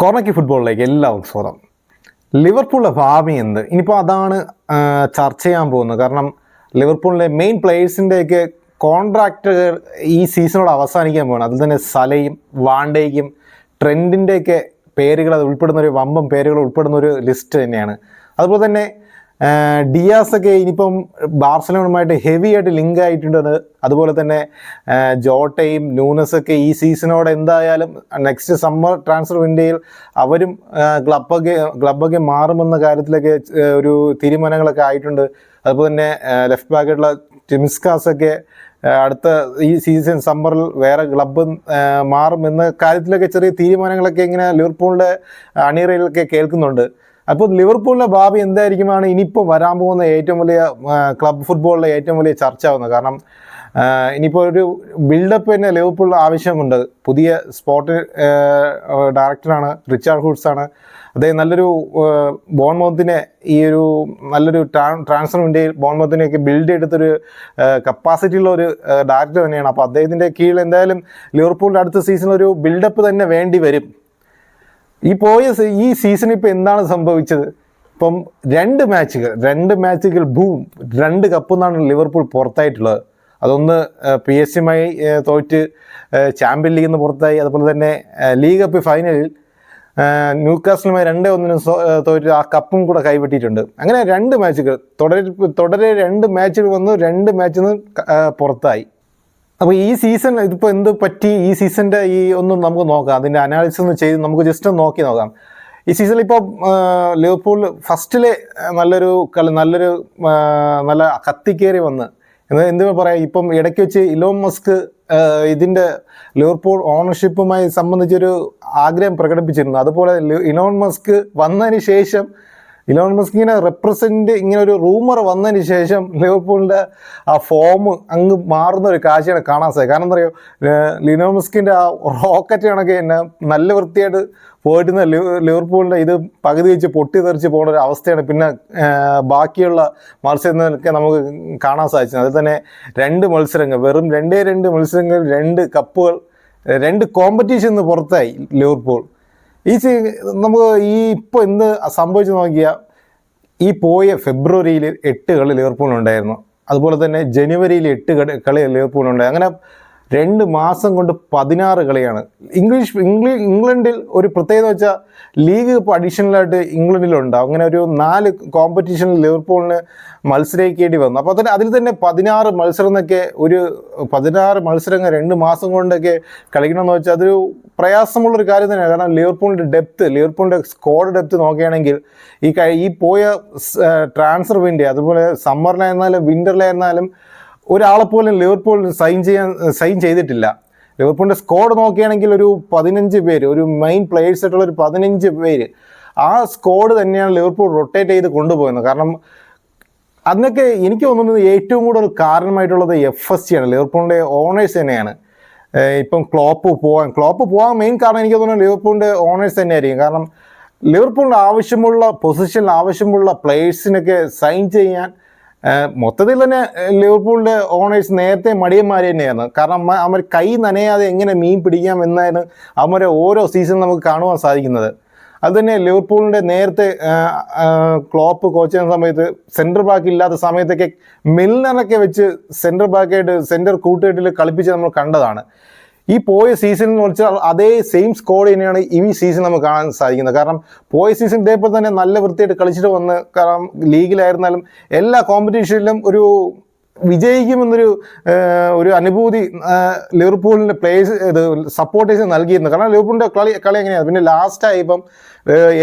കോർണക്കി ഫുട്ബോളിലേക്ക് എല്ലാവർക്കും സ്വാഗതം. ലിവർപൂളിലെ ഭാവി എന്ത്? ഇനിയിപ്പോൾ അതാണ് ചർച്ച ചെയ്യാൻ പോകുന്നത്. കാരണം ലിവർപൂളിലെ മെയിൻ പ്ലേയേഴ്സിന്റെയൊക്കെ കോൺട്രാക്റ്റ് ഈ സീസണോട് അവസാനിക്കാൻ പോകണം അതിൽ തന്നെ സലയും വാണ്ടേക്കും ട്രെൻഡിന്റെയൊക്കെ പേരുകൾ അത് ഉൾപ്പെടുന്ന ഒരു വമ്പം പേരുകൾ ഉൾപ്പെടുന്ന ഒരു ലിസ്റ്റ് തന്നെയാണ്. അതുപോലെ തന്നെ ഡിയാസ് ഒക്കെ ഇനിയിപ്പം ബാർസലോണുമായിട്ട് ഹെവി ആയിട്ട് ലിങ്ക് ആയിട്ടുണ്ട്. അതുപോലെ തന്നെ ജോട്ടയും ന്യൂനസ് ഒക്കെ ഈ സീസണോടെ എന്തായാലും നെക്സ്റ്റ് സമ്മർ ട്രാൻസ്ഫർ വിൻഡോയിൽ അവരും ക്ലബൊക്കെ ക്ലബൊക്കെ മാറുമെന്ന കാര്യത്തിലൊക്കെ ഒരു തീരുമാനങ്ങളൊക്കെ ആയിട്ടുണ്ട്. അതുപോലെ തന്നെ ലെഫ്റ്റ് ബാക്കായിട്ടുള്ള ടിമിസ്കാസ് ഒക്കെ അടുത്ത ഈ സീസൺ സമ്മറിൽ വേറെ ക്ലബ്ബ് മാറും എന്ന കാര്യത്തിലൊക്കെ ചെറിയ തീരുമാനങ്ങളൊക്കെ ഇങ്ങനെ ലിവർപൂളിന്റെ അണിയറയിലൊക്കെ കേൾക്കുന്നുണ്ട്. അപ്പോൾ ലിവർപൂളിന്റെ ഭാവി എന്തായിരിക്കുമാണ് ഇനിയിപ്പോൾ വരാൻ പോകുന്ന ഏറ്റവും വലിയ ക്ലബ് ഫുട്ബോളിലെ ഏറ്റവും വലിയ ചർച്ച ആവുന്നത് കാരണം ഇനിയിപ്പോൾ ഒരു ബിൽഡപ്പ് തന്നെ ലിവർപൂളിന് ആവശ്യമുണ്ട്. പുതിയ സ്പോർട്ട് ഡയറക്ടറാണ് റിച്ചാർഡ് ഹൂഡ്സ് ആണ് അദ്ദേഹം നല്ലൊരു ബോൺമൗത്തിനെ ഈ ഒരു നല്ലൊരു ട്രാൻസ്ഫർ വിൻഡയിൽ ബോൺമൗത്തിനെയൊക്കെ ബിൽഡ് ചെയ്തെടുത്തൊരു കപ്പാസിറ്റി ഉള്ള ഒരു ഡയറക്ടർ തന്നെയാണ്. അപ്പോൾ അദ്ദേഹത്തിന്റെ കീഴിൽ എന്തായാലും ലിവർപൂളിന്റെ അടുത്ത സീസണിൽ ഒരു ബിൽഡപ്പ് തന്നെ വേണ്ടി വരും. ഈ പോയ ഈ സീസണിൽ ഇപ്പോൾ എന്താണ് സംഭവിച്ചത്? ഇപ്പം രണ്ട് മാച്ചുകൾ രണ്ട് മാച്ചുകൾ ഭൂം രണ്ട് കപ്പ് എന്നാണ് ലിവർപൂൾ പുറത്തായിട്ടുള്ളത്. അതൊന്ന് പി എസ് സിയുമായി തോറ്റ് ചാമ്പ്യൻ ലീഗിൽ നിന്ന് പുറത്തായി. അതുപോലെ തന്നെ ലീഗ് കപ്പ് ഫൈനലിൽ ന്യൂക്കാസിലുമായി രണ്ടേ ഒന്നിനും തോറ്റ് ആ കപ്പും കൂടെ കൈവിട്ടിട്ടുണ്ട് അങ്ങനെ രണ്ട് മാച്ചുകൾ തുടരെ തുടരെ രണ്ട് മാച്ചുകൾ വന്നു രണ്ട് മാച്ചിൽ നിന്ന് പുറത്തായി. അപ്പോൾ ഈ സീസൺ ഇതിപ്പോൾ എന്ത് പറ്റി? ഈ സീസണിന്റെ ഈ ഒന്നും നമുക്ക് നോക്കാം. അതിന്റെ അനാലിസിസ് ഒന്ന് ചെയ്ത് നമുക്ക് ജസ്റ്റ് ഒന്ന് നോക്കി നോക്കാം. ഈ സീസണിൽ ഇപ്പോൾ ലിവർപൂൾ ഫസ്റ്റിലെ നല്ലൊരു കളി നല്ലൊരു നല്ല കത്തിക്കേറി വന്ന്. എന്ന് എന്ത് പറയാം? ഇപ്പം ഇടയ്ക്ക് വെച്ച് ഇലോൺ മസ്ക് ഇതിന്റെ ലിവർപൂൾ ഓണർഷിപ്പുമായി സംബന്ധിച്ചൊരു ആഗ്രഹം പ്രകടിപ്പിച്ചിരുന്നു. അതുപോലെ ഇലോൺ മസ്ക് വന്നതിന് ശേഷം ഇലോൺ മസ്കിനെ റെപ്രസെന്റ് ഇങ്ങനെ ഒരു റൂമർ വന്നതിന് ശേഷം ലിവർപൂളിന്റെ ആ ഫോം അങ്ങ് മാറുന്ന ഒരു കാഴ്ചയാണ് കാണാൻ സാധിക്കും കാരണം എന്താ പറയുക ലിനോ മസ്കിന്റെ ആ റോക്കറ്റ് കണക്ക് തന്നെ നല്ല വൃത്തിയായിട്ട് പോയിരുന്ന ലിവർപൂളിന്റെ ഇത് പകുതി വെച്ച് പൊട്ടി തെറിച്ച് പോകുന്ന ഒരു അവസ്ഥയാണ് പിന്നെ ബാക്കിയുള്ള മത്സരങ്ങളൊക്കെ നമുക്ക് കാണാൻ സാധിച്ചത്. അതിൽ തന്നെ രണ്ട് മത്സരങ്ങൾ വെറും രണ്ടേ രണ്ട് മത്സരങ്ങൾ രണ്ട് കപ്പുകൾ രണ്ട് കോമ്പറ്റീഷൻ പുറത്തായി ലിവർപൂൾ. ഈ നമുക്ക് ഈ ഇപ്പോൾ എന്ത് സംഭവിച്ചു നോക്കിയാൽ ഈ പോയ ഫെബ്രുവരിയിൽ എട്ട് കളി ലിവർപൂളിനുണ്ടായിരുന്നു. അതുപോലെ തന്നെ ജനുവരിയിൽ എട്ട് കളി ലിവർപൂൾ ഉണ്ടായി അങ്ങനെ രണ്ട് മാസം കൊണ്ട് പതിനാറ് കളിയാണ്. ഇംഗ്ലീഷ് ഇംഗ്ലീ ഇംഗ്ലണ്ടിൽ ഒരു പ്രത്യേകത വെച്ചാൽ ലീഗ് ഇപ്പോൾ അഡീഷണലായിട്ട് ഇംഗ്ലണ്ടിലുണ്ട്. അങ്ങനെ ഒരു നാല് കോമ്പറ്റീഷനിൽ ലിവർപൂളിന് മത്സരിക്കേണ്ടി വന്നു. അപ്പോൾ തന്നെ അതിൽ തന്നെ പതിനാറ് മത്സരം എന്നൊക്കെ ഒരു പതിനാറ് മത്സരങ്ങൾ രണ്ട് മാസം കൊണ്ടൊക്കെ കളിക്കണമെന്ന് വെച്ചാൽ അതൊരു പ്രയാസമുള്ളൊരു കാര്യം തന്നെയാണ്. കാരണം ലിവർപൂളിന്റെ ഡെപ്ത് ലിവർപൂളിന്റെ സ്കോഡ് ഡെപ്ത് നോക്കുകയാണെങ്കിൽ ഈ ഈ പോയ ട്രാൻസ്ഫർ വിൻഡേ അതുപോലെ സമ്മറിലായിരുന്നാലും വിന്ററിലായിരുന്നാലും ഒരാളെ പോലും ലിവർപൂളിന് സൈൻ ചെയ്യാൻ സൈൻ ചെയ്തിട്ടില്ല. ലിവർപൂളിന്റെ സ്കോഡ് നോക്കുകയാണെങ്കിൽ ഒരു പതിനഞ്ച് പേര് ഒരു മെയിൻ പ്ലേയേഴ്സ് ആയിട്ടുള്ള ഒരു പതിനഞ്ച് പേര് ആ സ്കോഡ് തന്നെയാണ് ലിവർപൂൾ റൊട്ടേറ്റ് ചെയ്ത് കൊണ്ടുപോകുന്നത്. കാരണം അതിനൊക്കെ എനിക്ക് തോന്നുന്നത് ഏറ്റവും കൂടുതൽ കാരണമായിട്ടുള്ളത് എഫ് എസ് സി ആണ്. ലിവർപൂളിന്റെ ഓണേഴ്സ് തന്നെയാണ്. ഇപ്പം ക്ലോപ്പ് പോകാൻ ക്ലോപ്പ് പോകാൻ മെയിൻ കാരണം എനിക്ക് തോന്നുന്നു ലിവർപൂളിന്റെ ഓണേഴ്സ് തന്നെയായിരിക്കും. കാരണം ലിവർപൂളിന്റെ ആവശ്യമുള്ള പൊസിഷനിൽ ആവശ്യമുള്ള പ്ലേയേഴ്സിനൊക്കെ സൈൻ ചെയ്യാൻ മൊത്തത്തിൽ തന്നെ ലിവർപൂളിന്റെ ഓണേഴ്സ് നേരത്തെ മടിയന്മാർ തന്നെയാണ് കാരണം അവർ കൈ നനയാതെ എങ്ങനെ മീൻ പിടിക്കാം എന്നാണ് അവരെ ഓരോ സീസൺ നമുക്ക് കാണുവാൻ സാധിക്കുന്നത്. അതുതന്നെ ലിവർപൂളിന്റെ നേരത്തെ ക്ലോപ്പ് കോച്ച് ചെയ്യുന്ന സമയത്ത് സെന്റർ ബാക്ക് ഇല്ലാത്ത സമയത്തൊക്കെ മിൽനറൊക്കെ വെച്ച് സെന്റർ ബാക്കായിട്ട് സെന്റർ കൂട്ടുകെട്ടിൽ കളിപ്പിച്ച് നമ്മൾ കണ്ടതാണ്. ഈ പോയ സീസൺ എന്ന് വെച്ചാൽ അതേ സെയിം സ്കോഡ് തന്നെയാണ് ഈ സീസൺ നമുക്ക് കാണാൻ സാധിക്കുന്നത്. കാരണം പോയ സീസൺ ഇതേപോലെ തന്നെ നല്ല വൃത്തിയായിട്ട് കളിച്ചിട്ട് വന്ന് കാരണം ലീഗിലായിരുന്നാലും എല്ലാ കോമ്പറ്റീഷനിലും ഒരു വിജയിക്കുമെന്നൊരു ഒരു അനുഭൂതി ലിവർപൂളിന്റെ പ്ലേസ് ഇത് സപ്പോർട്ടേഴ്സ് നൽകിയിരുന്നു. കാരണം ലിവർപൂളിന്റെ കളി കളി എങ്ങനെയാണ് പിന്നെ ലാസ്റ്റ് ഇപ്പം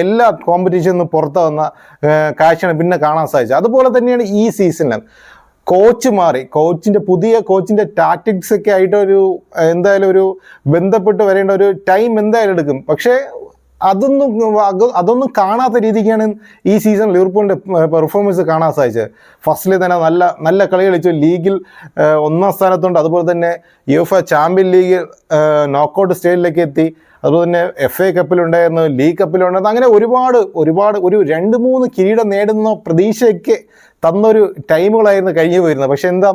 എല്ലാ കോമ്പറ്റീഷനിൽ നിന്ന് പുറത്ത് വന്ന കാഴ്ചയാണ് പിന്നെ കാണാൻ സാധിച്ചത്. അതുപോലെ തന്നെയാണ് ഈ സീസണിലും കോച്ച് മാറി. കോച്ചിന്റെ പുതിയ കോച്ചിന്റെ ടാക്ടിക്സ് ഒക്കെ ആയിട്ട് ഒരു എന്തായാലും ഒരു ബന്ധപ്പെട്ട് വരേണ്ട ഒരു ടൈം എന്തായാലും എടുക്കും. പക്ഷേ അതൊന്നും അതൊന്നും കാണാത്ത രീതിക്കാണ് ഈ സീസൺ ലിവർപൂളിന്റെ പെർഫോമൻസ് കാണാൻ സാധിച്ചത്. ഫസ്റ്റിൽ തന്നെ നല്ല നല്ല കളി കളിച്ചു. ലീഗിൽ ഒന്നാം സ്ഥാനത്തുണ്ട്. അതുപോലെ തന്നെ യുഎഫ ചാമ്പ്യൻ ലീഗ് നോക്കൗട്ട് സ്റ്റേജിലേക്ക് എത്തി. അതുപോലെ തന്നെ എഫ് എ കപ്പിലുണ്ടായിരുന്നു ലീഗ് കപ്പിലുണ്ടായിരുന്നു അങ്ങനെ ഒരുപാട് ഒരുപാട് ഒരു രണ്ട് മൂന്ന് കിരീടം നേടുന്ന പ്രതീക്ഷയ്ക്ക് തന്നൊരു ടൈമുകളായിരുന്നു കഴിഞ്ഞു പോയിരുന്നത്. പക്ഷെ എന്താ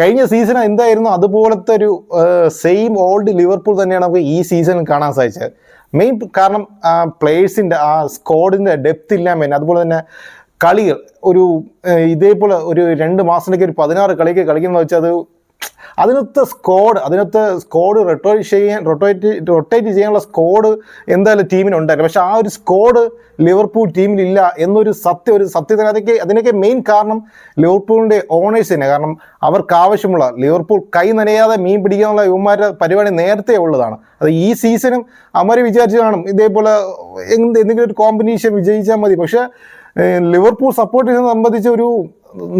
കഴിഞ്ഞ സീസൺ എന്തായിരുന്നു? അതുപോലത്തെ ഒരു സെയിം ഓൾഡ് ലിവർപൂൾ തന്നെയാണ് നമുക്ക് ഈ സീസണിൽ കാണാൻ സാധിച്ചത്. മെയിൻ കാരണം പ്ലേയേഴ്സിന്റെ ആ സ്കോഡിന്റെ ഡെപ്ത് ഇല്ലാൻ വേണ്ടി അതുപോലെ തന്നെ കളികൾ ഒരു ഇതേപോലെ ഒരു രണ്ട് മാസത്തിലേക്ക് ഒരു പതിനാറ് കളിക്ക് കളിക്കുന്ന വെച്ചാൽ അത് അതിനകത്ത് സ്കോഡ് അതിനകത്ത് സ്കോഡ് റൊട്ടേറ്റ് ചെയ്യാൻ റൊട്ടേറ്റ് റൊട്ടേറ്റ് ചെയ്യാനുള്ള സ്കോഡ് എന്തായാലും ടീമിനുണ്ടായിരുന്നു പക്ഷെ ആ ഒരു സ്കോഡ് ലിവർപൂൾ ടീമിലില്ല എന്നൊരു സത്യം ഒരു സത്യത്തിന് അതൊക്കെ അതിനൊക്കെ മെയിൻ കാരണം ലിവർപൂളിന്റെ ഓണേഴ്സ് തന്നെ. കാരണം അവർക്ക് ആവശ്യമുള്ള ലിവർപൂൾ കൈ നനയാതെ മീൻ പിടിക്കാനുള്ള യുവമാരുടെ പരിപാടി നേരത്തെ ഉള്ളതാണ്. അത് ഈ സീസണും അവന്മാർ വിചാരിച്ചു കാണും. ഇതേപോലെ എന്ത് എന്തെങ്കിലും ഒരു കോമ്പറ്റീഷൻ വിജയിച്ചാൽ മതി. പക്ഷേ ലിവർപൂൾ സപ്പോർട്ട് ചെയ്യുന്നത് സംബന്ധിച്ച് ഒരു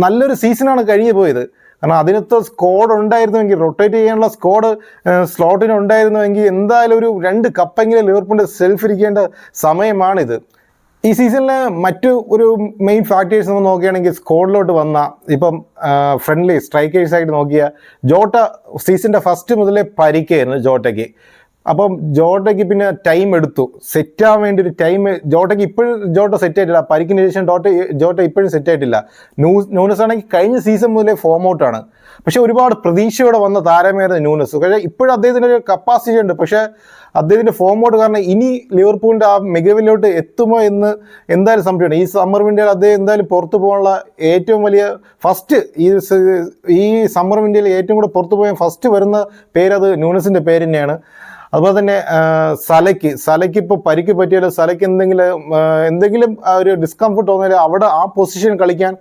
നല്ലൊരു സീസണാണ് കഴിഞ്ഞു പോയത് കാരണം അതിനകത്ത് സ്കോഡ് ഉണ്ടായിരുന്നുവെങ്കിൽ റൊട്ടേറ്റ് ചെയ്യാനുള്ള സ്കോഡ് സ്ലോട്ടിന് ഉണ്ടായിരുന്നുവെങ്കിൽ എന്തായാലും ഒരു രണ്ട് കപ്പെങ്കിലും ലിവർപൂളിന്റെ സെൽഫ് ഇരിക്കേണ്ട സമയമാണിത്. ഈ സീസണിലെ മറ്റു ഒരു മെയിൻ ഫാക്ടേഴ്സ് നമ്മൾ നോക്കുകയാണെങ്കിൽ സ്കോഡിലോട്ട് വന്ന ഇപ്പം ഫ്രണ്ട്ലി സ്ട്രൈക്കേഴ്സായിട്ട് നോക്കിയ ജോട്ട സീസണിന്റെ ഫസ്റ്റ് മുതലേ പരിക്കായിരുന്നു ജോട്ടയ്ക്ക്. അപ്പം ജോട്ടയ്ക്ക് പിന്നെ ടൈം എടുത്തു. സെറ്റ് ആവാൻ വേണ്ടി ഒരു ടൈം ജോട്ടയ്ക്ക് ഇപ്പോഴും ജോട്ട സെറ്റ് ആയിട്ടില്ല. പരിക്കിന് ശേഷം ഡോട്ട ജോട്ട ഇപ്പോഴും സെറ്റ് ആയിട്ടില്ല. ന്യൂസ് ന്യൂനസ് ആണെങ്കിൽ കഴിഞ്ഞ സീസൺ മുതലേ ഫോം ഔട്ടാണ് പക്ഷേ ഒരുപാട് പ്രതീക്ഷയോടെ വന്ന താരമായിരുന്നു ന്യൂനസ്. പക്ഷേ ഇപ്പോഴും അദ്ദേഹത്തിന്റെ ഒരു കപ്പാസിറ്റി ഉണ്ട്. പക്ഷേ അദ്ദേഹത്തിന്റെ ഫോം ഔട്ട് കാരണം ഇനി ലിവർപൂളിന്റെ ആ മികവിലോട്ട് എത്തുമോ എന്ന് എന്തായാലും സംശയമാണ് ഈ സമ്മർ വിൻഡോയിൽ അദ്ദേഹം എന്തായാലും പുറത്തു പോകാനുള്ള ഏറ്റവും വലിയ ഫസ്റ്റ് ഈ ഈ സമ്മർ വിൻഡോയിൽ ഏറ്റവും കൂടെ പുറത്തു പോയ ഫസ്റ്റ് വരുന്ന പേര് പേരത് ന്യൂനസിന്റെ പേര് തന്നെയാണ്. അതുപോലെ തന്നെ സലയ്ക്ക്. സലയ്ക്ക് ഇപ്പോൾ പരിക്ക് പറ്റിയാലോ സലയ്ക്ക് എന്തെങ്കിലും എന്തെങ്കിലും ഒരു ഡിസ്കംഫർട്ട് തോന്നിയാൽ അവിടെ ആ പൊസിഷൻ കളിക്കാൻ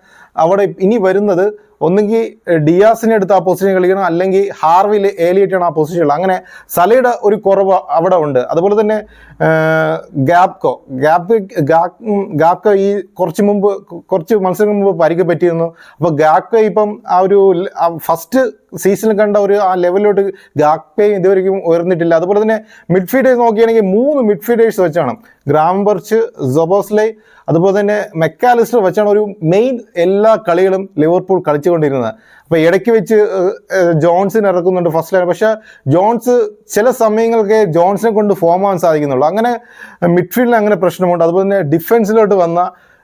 അവിടെ ഇനി വരുന്നത് ഒന്നുകിൽ ഡിയാസിനെ എടുത്ത് ആ പൊസിഷൻ കളിക്കണം. അല്ലെങ്കിൽ ഹാർവിൽ ഏലിയിട്ടാണ് ആ പൊസിഷൻ അങ്ങനെ സലയുടെ ഒരു കുറവ് അവിടെ ഉണ്ട്. അതുപോലെ തന്നെ ഗാപ്കോ. ഗാപ് ഗാപ്കോ ഈ കുറച്ച് മുമ്പ് കുറച്ച് മത്സരങ്ങൾ മുമ്പ് പരിക്ക് പറ്റിയിരുന്നു അപ്പോൾ ഗാപ്കോ ഇപ്പം ആ ഒരു ഫസ്റ്റ് സീസണിൽ കണ്ട ഒരു ആ ലെവലിലോട്ട് ഗാക്പേ ഇതുവരെയും ഉയർന്നിട്ടില്ല. അതുപോലെ തന്നെ മിഡ്ഫീൽഡേഴ്സ് നോക്കുകയാണെങ്കിൽ മൂന്ന് മിഡ്ഫീൽഡേഴ്സ് വെച്ചാണ്. ഗ്രാംബർച്ച് ജൊബോസ്ലൈ അതുപോലെ തന്നെ മെക്കാലിസ്റ്റർ വെച്ചാണ് ഒരു മെയിൻ എല്ലാ കളികളും ലിവർപൂൾ കളിച്ചുകൊണ്ടിരുന്നത് അപ്പോൾ ഇടയ്ക്ക് വെച്ച് ജോൺസിന് ഇറക്കുന്നുണ്ട് ഫസ്റ്റ് ലൈൻ പക്ഷേ ജോൺസ് ചില സമയങ്ങൾക്ക് ജോൺസിനെ കൊണ്ട് ഫോം ആവാൻ സാധിക്കുന്നുള്ളൂ. അങ്ങനെ മിഡ്ഫീൽഡിൽ അങ്ങനെ പ്രശ്നമുണ്ട്. അതുപോലെ തന്നെ ഡിഫൻസിലോട്ട് വന്ന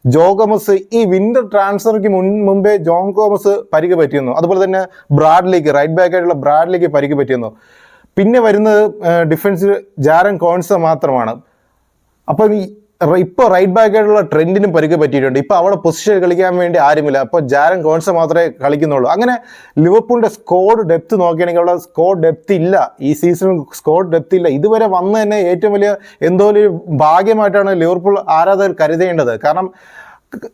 ജോ ഗോമസ് ഈ വിന്റർ ട്രാൻസ്ഫർക്ക് മുൻ മുമ്പേ ജോൺ ഗോമസ് പരിക്ക് പറ്റിയിരുന്നു. അതുപോലെ തന്നെ ബ്രാഡ്ലിക്ക് റൈറ്റ് ബാക്ക് ആയിട്ടുള്ള ബ്രാഡ്ലിക്ക് പരിക്ക് പറ്റിയിരുന്നു. പിന്നെ വരുന്നത് ഡിഫൻസിൽ ജാരൻ കോൺസ മാത്രമാണ്. അപ്പം ഇപ്പോൾ റൈറ്റ് ബാക്ക് ആയിട്ടുള്ള ട്രെൻഡിനും പരിക്ക് പറ്റിയിട്ടുണ്ട്. ഇപ്പോൾ അവിടെ പൊസിഷൻ കളിക്കാൻ വേണ്ടി ആരുമില്ല. അപ്പോൾ ജാരൻ കോൺസ മാത്രമേ കളിക്കുന്നുള്ളൂ. അങ്ങനെ ലിവർപൂളിന്റെ സ്കോഡ് ഡെപ്ത് നോക്കുകയാണെങ്കിൽ അവിടെ സ്കോഡ് ഡെപ്ത് ഇല്ല. ഈ സീസണിൽ സ്കോഡ് ഡെപ്ത് ഇല്ല. ഇതുവരെ വന്ന് തന്നെ ഏറ്റവും വലിയ എന്തോ ഒരു ഭാഗ്യമായിട്ടാണ് ലിവർപൂൾ ആരാധകർ കരുതേണ്ടത്. കാരണം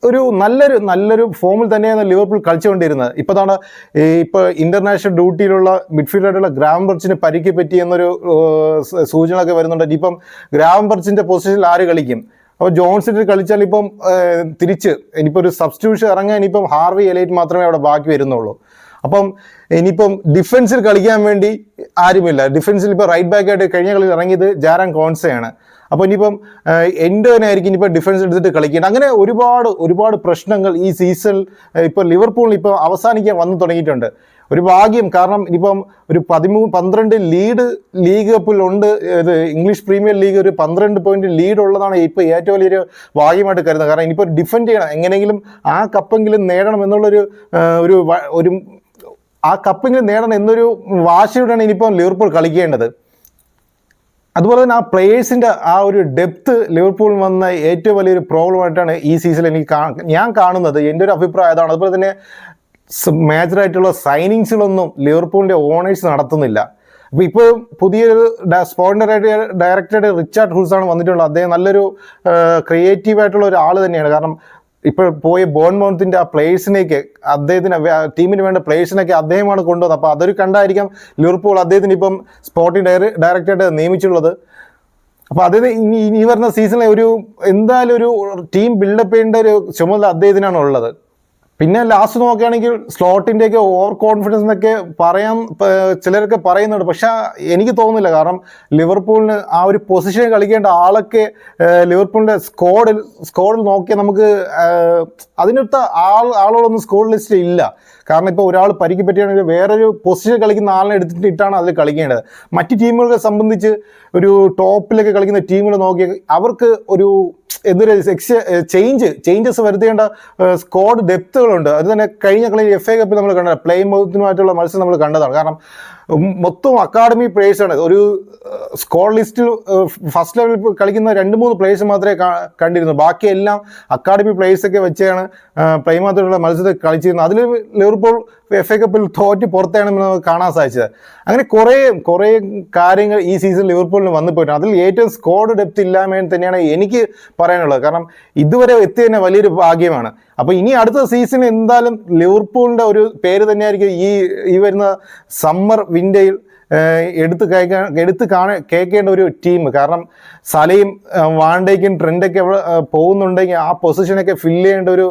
ഒരു നല്ലൊരു നല്ലൊരു ഫോമിൽ തന്നെയാണ് ലിവർപൂൾ കളിച്ചുകൊണ്ടിരുന്നത്. ഇപ്പോൾ താണ് ഇപ്പോൾ ഇന്റർനാഷണൽ ഡ്യൂട്ടിയിലുള്ള മിഡ്ഫീൽഡായിട്ടുള്ള ഗ്രാംബർച്ചിന് പരിക്ക് പറ്റി എന്നൊരു സൂചനയൊക്കെ വരുന്നുണ്ട്. ഇനിയിപ്പം ഗ്രാംബർച്ചിന്റെ പൊസിഷനിൽ ആര് കളിക്കും? അപ്പോൾ ജോൺസിന് കളിച്ചാൽ ഇപ്പം തിരിച്ച് ഇനിയിപ്പോൾ ഒരു സബ്സ്റ്റിറ്റ്യൂഷൻ ഇറങ്ങാൻ ഇനിയിപ്പം ഹാർവി എലൈറ്റ് മാത്രമേ അവിടെ ബാക്കി വരുന്നുള്ളൂ. അപ്പം ഇനിയിപ്പം ഡിഫൻസിൽ കളിക്കാൻ വേണ്ടി ആരുമില്ല. ഡിഫൻസിൽ ഇപ്പൊ റൈറ്റ് ബാക്ക് ആയിട്ട് കഴിഞ്ഞ കളിയിൽ ഇറങ്ങിയത് ജാരാൻ കോൺസയാണ് അപ്പോൾ ഇനിയിപ്പം ആയിരിക്കും ഇനിയിപ്പോൾ ഡിഫൻസ് എടുത്തിട്ട് കളിക്കേണ്ടത്. അങ്ങനെ ഒരുപാട് ഒരുപാട് പ്രശ്നങ്ങൾ ഈ സീസൺ ഇപ്പൊ ലിവർപൂളിൽ ഇപ്പൊ അവസാനിക്കാൻ വന്നു തുടങ്ങിയിട്ടുണ്ട്. ഒരു ഭാഗ്യം. കാരണം ഇനിയിപ്പം ഒരു പതിമൂന്ന് പന്ത്രണ്ട് ലീഡ് ലീഗ് കപ്പിൽ ഉണ്ട്. ഇത് ഇംഗ്ലീഷ് പ്രീമിയർ ലീഗ് ഒരു പന്ത്രണ്ട് പോയിന്റ് ലീഡ് ഉള്ളതാണ് ഇപ്പോൾ ഏറ്റവും വലിയൊരു ഭാഗ്യമായിട്ട് കരുതുന്നത്. കാരണം ഇനിയിപ്പോൾ ഡിഫെൻഡ് ചെയ്യണം. എങ്ങനെയെങ്കിലും ആ കപ്പെങ്കിലും നേടണം എന്നുള്ളൊരു ഒരു ഒരു ആ കപ്പെങ്കിലും നേടണം എന്നൊരു വാശിയോടെയാണ് ഇനിയിപ്പോൾ ലിവർപൂൾ കളിക്കേണ്ടത്. അതുപോലെ തന്നെ ആ പ്ലേയേഴ്സിന്റെ ആ ഒരു ഡെപ്ത്ത് ലിവർപൂളിൽ വന്ന ഏറ്റവും വലിയൊരു പ്രോബ്ലമായിട്ടാണ് ഈ സീസണിൽ എനിക്ക് ഞാൻ കാണുന്നത്. എന്റെ ഒരു അഭിപ്രായം അതാണ്. അതുപോലെ തന്നെ മേജറായിട്ടുള്ള സൈനിങ്സിലൊന്നും ലിവർപൂളിന്റെ ഓണേഴ്സ് നടത്തുന്നില്ല. അപ്പോൾ ഇപ്പോൾ പുതിയൊരു സ്പോണ്ടർ ഡയറക്ടറായിട്ട് റിച്ചാർഡ് ഹൂൾസ് ആണ് വന്നിട്ടുള്ളത്. അദ്ദേഹം നല്ലൊരു ക്രിയേറ്റീവ് ആയിട്ടുള്ള ഒരാൾ തന്നെയാണ്. കാരണം ഇപ്പോൾ പോയ ബോൺമൗത്തിന്റെ ആ പ്ലേയേഴ്സിനേക്ക് അദ്ദേഹത്തിന് ടീമിന് വേണ്ട പ്ലേയേഴ്സിനൊക്കെ അദ്ദേഹമാണ് കൊണ്ടുവന്നത്. അപ്പോൾ അതൊരു കണ്ടായിരിക്കാം ലിവർപൂൾ അദ്ദേഹത്തിന് ഇപ്പം സ്പോർട്ടിംഗ് ഡയറ ഡയറക്ടറായിട്ട് നിയമിച്ചുള്ളത് അപ്പോൾ അദ്ദേഹം ഇനി ഇനി വരുന്ന സീസണിൽ ഒരു എന്തായാലും ഒരു ടീം ബിൽഡപ്പ് ചെയ്യേണ്ട ഒരു ചുമതല അദ്ദേഹത്തിനാണ് ഉള്ളത്. പിന്നെ ലാസ്റ്റ് നോക്കുകയാണെങ്കിൽ സ്ലോട്ടിന്റെയൊക്കെ ഓവർ കോൺഫിഡൻസ് എന്നൊക്കെ പറയാൻ ചിലരൊക്കെ പറയുന്നുണ്ട്. പക്ഷെ എനിക്ക് തോന്നുന്നില്ല. കാരണം ലിവർപൂളിന് ആ ഒരു പൊസിഷൻ കളിക്കേണ്ട ആളൊക്കെ ലിവർപൂളിന്റെ സ്കോഡിൽ സ്കോഡിൽ നോക്കിയാൽ നമുക്ക് അതിനടുത്ത ആൾ ആളുകളൊന്നും സ്കോഡ് ലിസ്റ്റിൽ ഇല്ല. കാരണം ഇപ്പോൾ ഒരാൾ പരിക്ക് പറ്റുകയാണെങ്കിൽ വേറൊരു പൊസിഷൻ കളിക്കുന്ന ആളിനെ എടുത്തിട്ട് ഇട്ടാണ് അതിൽ കളിക്കേണ്ടത്. മറ്റ് ടീമുകളെ സംബന്ധിച്ച് ഒരു ടോപ്പിലൊക്കെ കളിക്കുന്ന ടീമുകൾ നോക്കി അവർക്ക് ഒരു എന്തൊരു ചേഞ്ച് ചേഞ്ചസ് വരുത്തേണ്ട സ്ക്വാഡ് ഡെപ്തുകളുണ്ട് അത് തന്നെ കഴിഞ്ഞ കളി എഫ് എ കപ്പിൽ നമ്മൾ കണ്ടത് പ്ലേ മൗത്തിനുമായിട്ടുള്ള മത്സരം നമ്മൾ കണ്ടതാണ്. കാരണം മൊത്തം അക്കാഡമി പ്ലേയേഴ്സാണ് ഒരു സ്കോർ ലിസ്റ്റിൽ ഫസ്റ്റ് ലെവലിൽ കളിക്കുന്ന രണ്ട് മൂന്ന് പ്ലേയേഴ്സ് മാത്രമേ കണ്ടിരുന്നു കണ്ടിരുന്നു. ബാക്കിയെല്ലാം അക്കാഡമി പ്ലേയേഴ്സൊക്കെ വെച്ചാണ് പ്ലേ മാത്രമുള്ള മത്സരത്തിൽ കളിച്ചിരുന്നത്. അതിൽ ലിവർപൂൾ എഫ് എ കപ്പിൽ തോറ്റ് പുറത്താണ് നമുക്ക് കാണാൻ സാധിച്ചത്. അങ്ങനെ കുറേ കുറേ കാര്യങ്ങൾ ഈ സീസൺ ലിവർപൂളിന് വന്നു പോയിട്ടുണ്ട്. അതിൽ ഏറ്റവും സ്കോഡ് ഡെപ്ത് ഇല്ലായ്മ തന്നെയാണ് എനിക്ക് പറയാനുള്ളത്. കാരണം ഇതുവരെ എത്തി തന്നെ വലിയൊരു ഭാഗ്യമാണ്. അപ്പോൾ ഇനി അടുത്ത സീസൺ എന്തായാലും ലിവർപൂളിന്റെ ഒരു പേര് തന്നെയായിരിക്കും ഈ ഈ വരുന്ന സമ്മർ വിൻഡയിൽ എടുത്ത് കേൾക്കാൻ എടുത്ത് കാണ കേൾക്കേണ്ട ഒരു ടീം കാരണം സലയും വാണ്ടേക്കും ട്രെൻഡൊക്കെ എവിടെ ആ, പോകുന്നുണ്ടെങ്കിൽ ആ പൊസിഷനൊക്കെ ഫില്ല് ചെയ്യേണ്ട ഒരു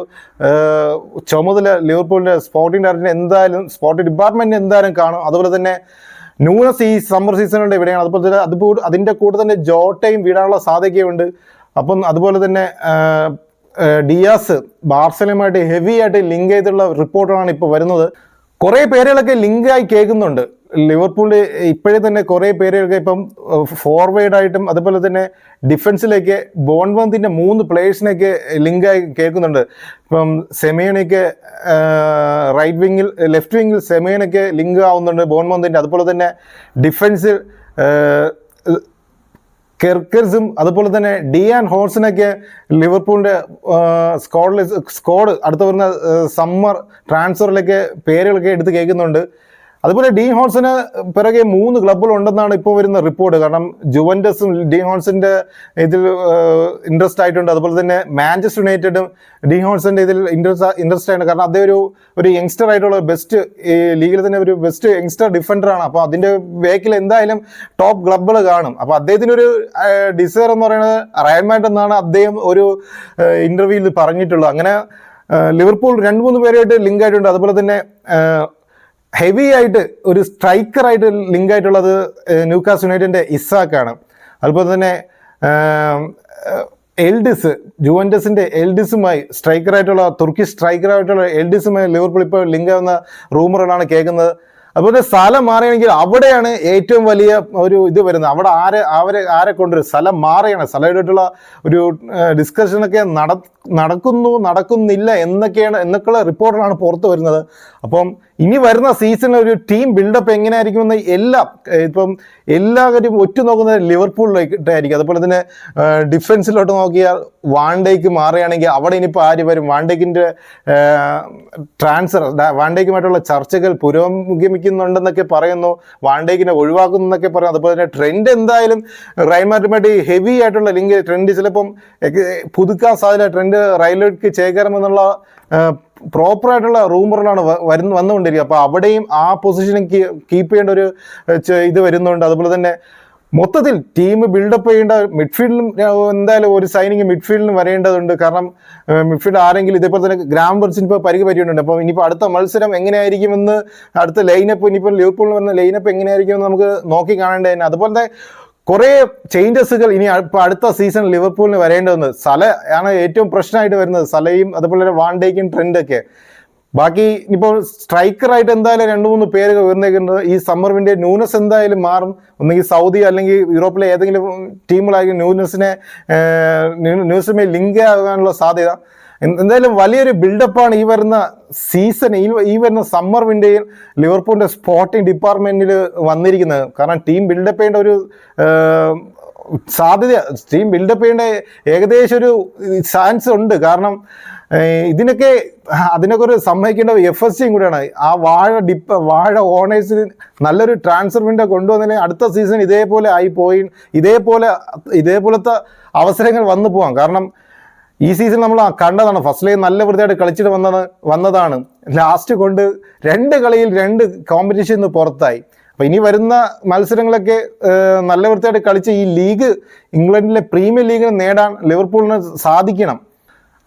ചുമതല ലിവർപൂളിന്റെ സ്പോർട്ടിംഗ് ഡയറക്ടറിന് എന്തായാലും സ്പോർട്ടിംഗ് ഡിപ്പാർട്ട്മെന്റ് എന്തായാലും കാണും. അതുപോലെ തന്നെ ന്യൂനസ് ഈ സമ്മർ സീസണുണ്ട് ഇവിടെയാണ്. അതുപോലെ തന്നെ അതുപോലെ അതിന്റെ കൂടെ തന്നെ ജോട്ടയും വീടാനുള്ള സാധ്യതയുണ്ട് അപ്പം അതുപോലെ തന്നെ ഡിയാസ് ബാർസലുമായിട്ട് ഹെവി ആയിട്ട് ലിങ്ക് ചെയ്തിട്ടുള്ള റിപ്പോർട്ടാണ് ഇപ്പോൾ വരുന്നത്. കുറേ പേരുകളൊക്കെ ലിങ്കായി കേൾക്കുന്നുണ്ട്. ലിവർപൂളിൽ ഇപ്പോഴേ തന്നെ കുറേ പേരെയൊക്കെ ഇപ്പം ഫോർവേഡായിട്ടും അതുപോലെ തന്നെ ഡിഫൻസിലേക്ക് ബോൺവന്തിന്റെ മൂന്ന് പ്ലേയേഴ്സിനെയൊക്കെ ലിങ്കായി കേൾക്കുന്നുണ്ട്. ഇപ്പം സെമേനൊക്കെ റൈറ്റ് വിങ്ങിൽ ലെഫ്റ്റ് വിങ്ങിൽ സെമേനൊക്കെ ലിങ്ക് ആവുന്നുണ്ട് ബോൺവന്തിന്റെ അതുപോലെ തന്നെ ഡിഫൻസിൽ കെർക്കർസും അതുപോലെ തന്നെ ഡി ആൻഡ് ഹോൾസിനൊക്കെ ലിവർപൂളിന്റെ സ്കോഡ് സ്കോഡ് അടുത്ത വരുന്ന സമ്മർ ട്രാൻസ്ഫറിലൊക്കെ പേരുകളൊക്കെ എടുത്ത് കേൾക്കുന്നുണ്ട്. അതുപോലെ ഡീൻ ഹോൺസിന് പിറകെ മൂന്ന് ക്ലബ്ബുകൾ ഉണ്ടെന്നാണ് ഇപ്പോൾ വരുന്ന റിപ്പോർട്ട് കാരണം ജുവൻഡസും ഡീൻ ഹോൺസിന്റെ ഇതിൽ ഇൻട്രസ്റ്റ് ആയിട്ടുണ്ട്. അതുപോലെ തന്നെ മാഞ്ചസ്റ്റർ യുണൈറ്റഡും ഡീൻ ഹോൺസിന്റെ ഇതിൽ ഇൻട്രസ്റ്റ് ഇൻട്രസ്റ്റ് ആയിട്ടുണ്ട്. കാരണം അതേ ഒരു ഒരു യങ്സ്റ്റർ ആയിട്ടുള്ള ബെസ്റ്റ് ലീഗിൽ തന്നെ ഒരു ബെസ്റ്റ് യങ്സ്റ്റർ ഡിഫൻഡറാണ് അപ്പോൾ അതിന്റെ വേക്കിൽ എന്തായാലും ടോപ്പ് ക്ലബ്ബുകൾ കാണും. അപ്പോൾ അദ്ദേഹത്തിന് ഒരു ഡിസയർ എന്ന് പറയുന്നത് റയൽമാൻഡ് എന്നാണ് അദ്ദേഹം ഒരു ഇന്റർവ്യൂവിൽ പറഞ്ഞിട്ടുള്ളത്. അങ്ങനെ ലിവർപൂൾ രണ്ട് മൂന്ന് പേരായിട്ട് ലിങ്ക് ആയിട്ടുണ്ട്. അതുപോലെ തന്നെ ഹെവി ആയിട്ട് ഒരു സ്ട്രൈക്കറായിട്ട് ലിങ്ക് ആയിട്ടുള്ളത് ന്യൂക്കാസ് യുണൈറ്റഡിന്റെ ഇസാക്കാണ്. അതുപോലെ തന്നെ എൽഡിസ് ജുവൻഡസിന്റെ എൽഡിസുമായി സ്ട്രൈക്കറായിട്ടുള്ള തുർക്കിഷ് സ്ട്രൈക്കറായിട്ടുള്ള എൽഡിസുമായി ലിവർപൂൾ ഇപ്പോൾ ലിങ്ക് ആവുന്ന റൂമറുകളാണ് കേൾക്കുന്നത്. അതുപോലെ സ്ഥലം മാറുകയാണെങ്കിൽ അവിടെയാണ് ഏറ്റവും വലിയ ഒരു ഇത് വരുന്നത്. അവിടെ ആരെ അവരെ ആരെ കൊണ്ടുവരും? സ്ഥലം മാറുകയാണ് സ്ഥലമായിട്ടുള്ള ഒരു ഡിസ്കഷനൊക്കെ നട നടക്കുന്നു നടക്കുന്നില്ല എന്നൊക്കെയാണ് എന്നൊക്കെയുള്ള റിപ്പോർട്ടുകളാണ് പുറത്ത് വരുന്നത്. അപ്പം ഇനി വരുന്ന സീസണിൽ ഒരു ടീം ബിൽഡപ്പ് എങ്ങനെയായിരിക്കുമെന്ന് എല്ലാം എല്ലാ ഇപ്പം ഒറ്റ നോക്കുന്നത് ലിവർപൂളിലേക്കായിരിക്കും അതുപോലെ തന്നെ ഡിഫൻസിലോട്ട് നോക്കിയാൽ വാണ്ടേക്ക് മാറുകയാണെങ്കിൽ അവിടെ ഇനിയിപ്പോൾ ആര് വരും? വാണ്ടേക്കിന്റെ ട്രാൻസ്ഫർ വാണ്ടേക്കുമായിട്ടുള്ള ചർച്ചകൾ പുരോഗമിക്കുന്നുണ്ടെന്നൊക്കെ പറയുന്നു. വാണ്ടേക്കിനെ ഒഴിവാക്കുന്നു എന്നൊക്കെ പറയുന്നു. അതുപോലെ തന്നെ ട്രെൻഡ് എന്തായാലും റൈമാറ്റുമായിട്ട് ഹെവി ആയിട്ടുള്ള ലിങ്ക് ട്രെൻഡ് ചിലപ്പം പുതുക്കാൻ സാധ്യത ട്രെൻഡ് റൈലേക്ക് ചേക്കാറുമെന്നുള്ള പ്രോപ്പറായിട്ടുള്ള റൂമറുകളാണ് വരുന്ന വന്നുകൊണ്ടിരിക്കുക. അപ്പോൾ അവിടെയും ആ പൊസിഷൻ കീപ്പ് ചെയ്യേണ്ട ഒരു ഇത് വരുന്നുണ്ട്. അതുപോലെ തന്നെ മൊത്തത്തിൽ ടീം ബിൽഡപ്പ് ചെയ്യേണ്ട മിഡ്ഫീൽഡിലും എന്തായാലും ഒരു സൈനിങ് മിഡ്ഫീൽഡിലും വരേണ്ടതുണ്ട്. കാരണം മിഡ്ഫീൽഡ് ആരെങ്കിലും ഇതേപോലെ തന്നെ ഗ്രാം വെർച്ചിന് ഇപ്പോൾ പരിക്ക് പറ്റിയിട്ടുണ്ട് അപ്പോൾ ഇനിയിപ്പോൾ അടുത്ത മത്സരം എങ്ങനെയായിരിക്കുമെന്ന് അടുത്ത ലൈനപ്പ് ഇനിയിപ്പോൾ ലിവർപൂളിൽ വരുന്ന ലൈനപ്പ് എങ്ങനെയായിരിക്കുമെന്ന് നമുക്ക് നോക്കി കാണേണ്ടത് തന്നെ അതുപോലെ കുറേ ചേഞ്ചസുകൾ ഇനി ഇപ്പോൾ അടുത്ത സീസൺ ലിവർപൂളിന് വരേണ്ടതെന്ന് സല ആണ് ഏറ്റവും പ്രശ്നമായിട്ട് വരുന്നത്. സലയും അതുപോലെ വാണ്ടേക്കും ട്രെൻഡൊക്കെ ബാക്കി ഇപ്പോൾ സ്ട്രൈക്കറായിട്ട് എന്തായാലും രണ്ട് മൂന്ന് പേര് ഉയർന്നേക്കുന്നത് ഈ സമ്മർ വിന്റെ ന്യൂനസ് എന്തായാലും മാറും. ഒന്നെങ്കിൽ സൗദി അല്ലെങ്കിൽ യൂറോപ്പിലെ ഏതെങ്കിലും ടീമുകളായിരിക്കും ന്യൂനസിനെ ന്യൂസുമായി ലിങ്ക് ആകാനുള്ള സാധ്യത. എന്തായാലും വലിയൊരു ബിൽഡപ്പാണ് ഈ വരുന്ന സീസൺ ഈ വരുന്ന സമ്മർ വിൻഡേയിൽ ലിവർപൂളിന്റെ സ്പോർട്ടിംഗ് ഡിപ്പാർട്ട്മെന്റിൽ വന്നിരിക്കുന്നത്. കാരണം ടീം ബിൽഡപ്പ് ചെയ്യേണ്ട ഒരു സാധ്യത ടീം ബിൽഡപ്പ് ചെയ്യേണ്ട ഏകദേശം ഒരു ചാൻസ് ഉണ്ട്. കാരണം ഇതിനൊക്കെ അതിനൊക്കെ ഒരു സമ്മതിക്കേണ്ട എഫ് എസ് സിയും കൂടെയാണ്. ആ വാഴ ഡിപ്പ് വാഴ ഓണേഴ്സിന് നല്ലൊരു ട്രാൻസ്ഫർ വിൻഡോ കൊണ്ടുവന്നതിന് അടുത്ത സീസൺ ഇതേപോലെ ആയി പോയി ഇതേപോലെ ഇതേപോലത്തെ അവസരങ്ങൾ വന്നു പോകാം കാരണം ഈ സീസൺ നമ്മൾ കണ്ടതാണ്. ഫസ്റ്റ് ലൈൻ നല്ല വൃത്തിയായിട്ട് കളിച്ചിട്ട് വന്നത് വന്നതാണ്. ലാസ്റ്റ് കൊണ്ട് രണ്ട് കളിയിൽ രണ്ട് കോമ്പറ്റീഷൻ പുറത്തായി. അപ്പോൾ ഇനി വരുന്ന മത്സരങ്ങളൊക്കെ നല്ല വൃത്തിയായിട്ട് കളിച്ച് ഈ ലീഗ് ഇംഗ്ലണ്ടിലെ പ്രീമിയർ ലീഗിന് നേടാൻ ലിവർപൂളിന് സാധിക്കണം.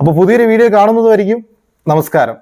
അപ്പോൾ പുതിയൊരു വീഡിയോ കാണുന്നതുമായിരിക്കും. നമസ്കാരം.